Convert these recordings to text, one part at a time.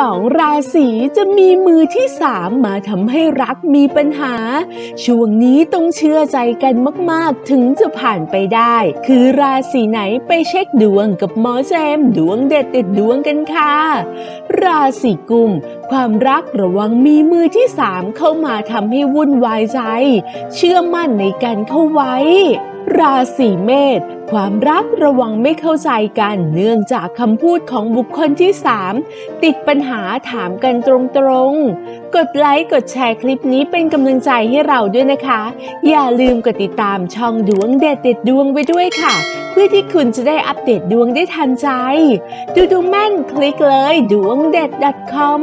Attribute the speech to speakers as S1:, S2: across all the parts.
S1: 12ราศีจะมีมือที่3มมาทำให้รักมีปัญหา ช่วงนี้ต้องเชื่อใจกันมากๆ ถึงจะผ่านไปได้ คือราศีไหนไปเช็คดวงกับหมอแจมดวงเด็ดเด็ดดวงกันค่ะ ราศีกุมความรักระวังมีมือที่3เข้ามาทำให้วุ่นวายใจ เชื่อมั่นในกันเข้าไว้ ราศีเมษความรักระวังไม่เข้าใจกันเนื่องจากคำพูดของบุคคลที่ 3 ติดปัญหาถามกันตรงๆ กดไลค์กดแชร์คลิปนี้เป็นกำลังใจให้เราด้วยนะคะ อย่าลืมกดติดตามช่องดวงเด็ดเด็ดดวงไว้ด้วยค่ะ เพื่อที่คุณจะได้อัปเดตดวงได้ทันใจ ดูดวงแม่นคลิกเลยดวงเด็ด .com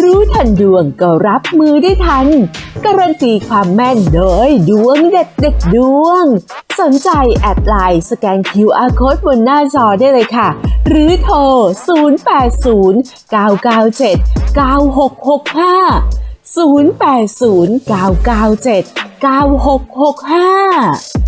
S1: รู้ทันดวงก็รับมือได้ทัน การันตีความแม่นโดยดวงเด็ดเด็ดดวง สนใจแอดไลน์สแกน QR Code บนหน้าจอได้เลยค่ะ หรือโทร 0809979665 0809979665